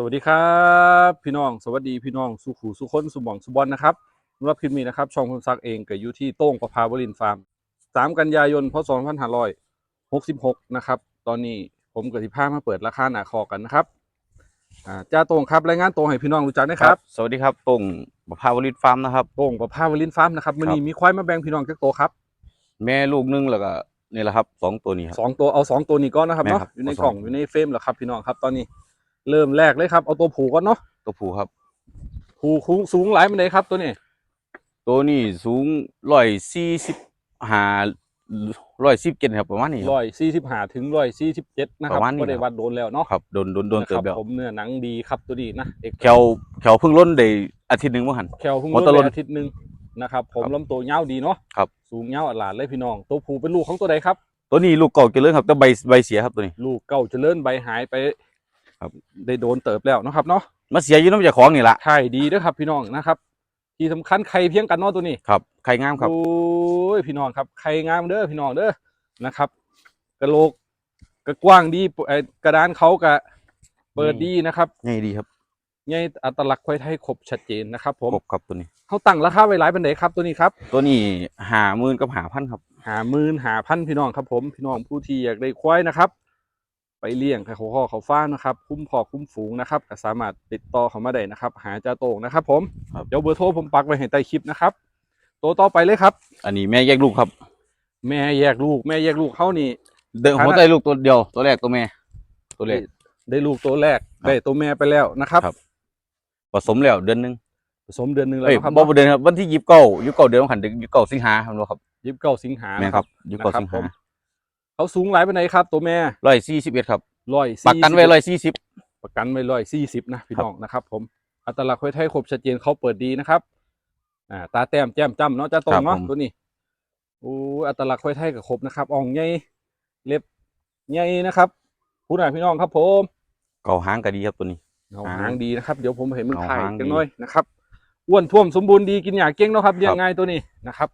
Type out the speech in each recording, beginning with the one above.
สวัสดีครับพี่น้อง สวัสดีพี่น้องสุขูสุคนสุหมองสุบอลนะครับสำหรับคลิปนี้นะครับช่องคุณซักเองก็อยู่ที่โต้งประภาวรินทร์ฟาร์ม 3 กันยายนพศ2566 นะครับ ตอนนี้ผมกับที่พามาเปิดราคาหนาคอกันนะครับอ่าจ้าโต้งครับรายงานตัวให้พี่น้องรู้จักนะครับสวัสดีครับตรงประภาวริตฟาร์มนะครับโต้งประภาวรินทร์ฟาร์มนะครับวันนี้มีควายมาแบ่งพี่น้องจักตัวครับ แม่ลูกหนึงแล้วก็นี่แหละครับสองตัวนี้ครับสองตัวเอาสองตัวนี้ก่อนนะครับแม่เนาะครับอยู่ในเอาสกองล่องอยู่ในเฟรมแล้วครับพี่น้องครับตอนนี้ เริ่มแรกเลยครับเอาตัวผูก่อนเนาะตัวผู้ครับ ผูคูสูงหลายมันเลยครับ ตัวนี้ ตัวนี้สูงร้อยสี่สิบห้าร้อยสิบเจ็ดครับประมาณนี้คร้รับอยสี่สิบห้าถึงร้อยสี่สิบเจ็ดนะครับประมาณนี้ก็ได้ครับวัดโดนแล้วเนาะครับโดนโดนโดนเติมนะคแล้รับวผมเนื้อหนังดีครับตัวนี้นะเอกแขวแขวเพิ่งล้นได้อาทิตย์หนึ่งเมื่อหัน แคลเพิ่งมอลดเตอร์ไปรถอาทิตย์หนึ่งนะครับ ผมครับลำตัวยาวดีเนาะครับ สูงยาวอัดหลาดเลยพี่น้อง ตัวผูเป็นลูกของตัวใดครับ ตัวนี้ลูกเก่าเจริญครับแต่ใบใบเสียครับตัวนี้ ลูกเก่าเจริญใบหายไป ครับได้โดนเติบแล้วเนาะครับเนาะมาเสียอยืนน้ำจากของนี่ละไข่ดีเด้วยครับพี่น้องนะครับ ที่สำคัญไข่เพียงกันเนาะตัวนี้ครับไข่งามครับโอ้ยพี่น้องครับไข่งามเด้อพี่น้องเด้อนะครับกระโหลกกระกว้างดีเอ่อกระดานเขากะเปิดดีนะครับง่ายดีครับใหญ่อัตลักษณ์ควายไทยครบชัดเจนนะครับ ผมครบครับตัวนี้ เขาตั้งราคาไว้หลายปันไดครับตัวนี้ครับ ตัวนี้หาหมื่นกับหาพันครับ หาหมื่นหาพันพี่น้องครับผมพี่น้องผู้ที่อยากได้ควายนะครับ ไปเลี้ยงให้เขาข้อเขาฟ้านะครับ คุ้มพอคุ้มฝูงนะครับก็สามารถติดต่อเขามาได้นะครับ หาจ่าโต่งนะครับ ผมครับ เดี๋ยวเบอร์โทรผมปักไว้ให้ใต้คลิปนะครับตัวต่อไปเลยครับ อันนี้แม่แยกลูกครับ แม่แยกลูกแม่แยกลูกเขานี่ เดิมฐานะหัวใจลูกตัวเดียวตัวแรกตัวแม่ ตัวแรก ได้ลูกตัวแรกครับได้ตัวแม่ไปแล้วนะครับ ครับ ผสมแล้วเดือนหนึงผสมเดือนหนึงแล้วเอ้ยนะครับบ่บ่เดือนครับวันที่ยี่สิบเก้ายี่สิบเก้าเดือนขันยี่สิบเก้าสิงหาครับเนาะครับยี่สิบเก้าสิงหาแม่นนะคครัรับบยี่สิบเก้านะครับสิงผหาม เขาสูงหลายปานไหนครับ ตัวแม่ร้อยสี่สิบเอ็ดครับร้อยประกันไว้ร้อยสี่สิบประกันไว้ร้อยสี่สิบนะพี่ครับน้องนะครับ ผมอัตลักษณ์ควายไทยครบชัดเจนเขาเปิดดีนะครับอ่าตาแต้มแจ่มจ้ำเนาะจะตรงเนาะตัวนี้โอ้อัตลักษณ์ควายไทยกับครบนะครับอ่องใหญ่เล็บใหญ่นะครับผู้หน่อยพี่น้องครับผมเก่าหางก็ดีครับตัวนี้เงาหางหางดีนะครับ เดี๋ยวผมเห็นมึงเงาถ่ายหางกันดีหน่อยนะครับอ้วนท่วมสมบูรณ์ดีกินหยาเก่งเนาะครับเลี้ยงง่ายตัวนี้นะครับ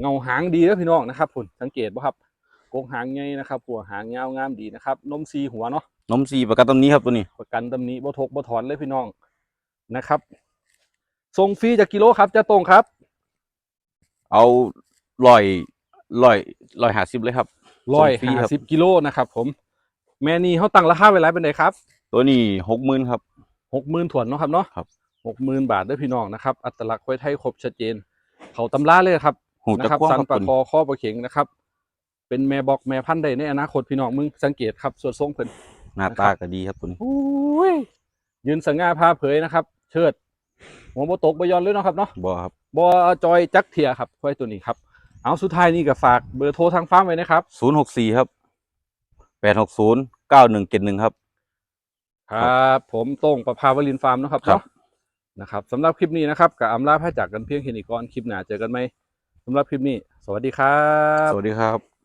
เงาหางดีนะพี่น้องนะครับผลสังเกตป่ะครับโกงหางใหญ่นะครับหัวหางยาวงามดีนะครับนมซีหัวเนาะนมซีประกันตำนี้ครับตัวนี้ประกันตำหนี้บ่ทกบ่ถอนเลยพี่น้องนะครับส่งฟรีจากกิโลครับจะตรงครับ เอาร้อยร้อยร้อยห้าสิบเลยครับร้อยส่งฟรีห้าครับสิบกิโลนะครับผม แม่นี่เขาตั้งราคาไว้หลายเป็นไดครับ ตัวนี้หกหมื่นครับหกหมื่นถวนเนาะครับเนาะครับหกหมื่นบาทเด้อพี่น้องนะครับ อัตลักษณ์ควายไทยครบชัดเจน เขาตำราเลยครับหูนะจะครับกว้างสันครับปะตัวคนี้อข้อประเข็งนะครับ เป็นแม่บอกแม่พันธุ์ใดในอนาคตพี่น้องมึงสังเกตครับส่วนทรงเพิ่นหน้าตาก็ดีครับตัวนี้อุ้ยยืนสง่าพาเผยนะครับ เชิดหัวโบตกบยอนเลยเนาะครับเนาะบ่ครับบอจอยจักเทียครับควายตัวนี้ครับเอาสุดท้ายนี่ก็ฝากเบอร์โทรทางฟาร์มไว้นะครับศูนย์หกสี่ครับแปดหกศูนย์เก้าหนึ่งเจ็ดหนึ่งครับ ครับ ผมโต้งประภาวลินฟาร์มเนาะครับครับเนาะนะครับสำหรับคลิปนี้นะครับกับอำลาพระจากกันเพียงแค่นี้ก่อนคลิปหน้าเจอกันไหมสำหรับคลิปนี้ สวัสดีครับ สวัสดีครับ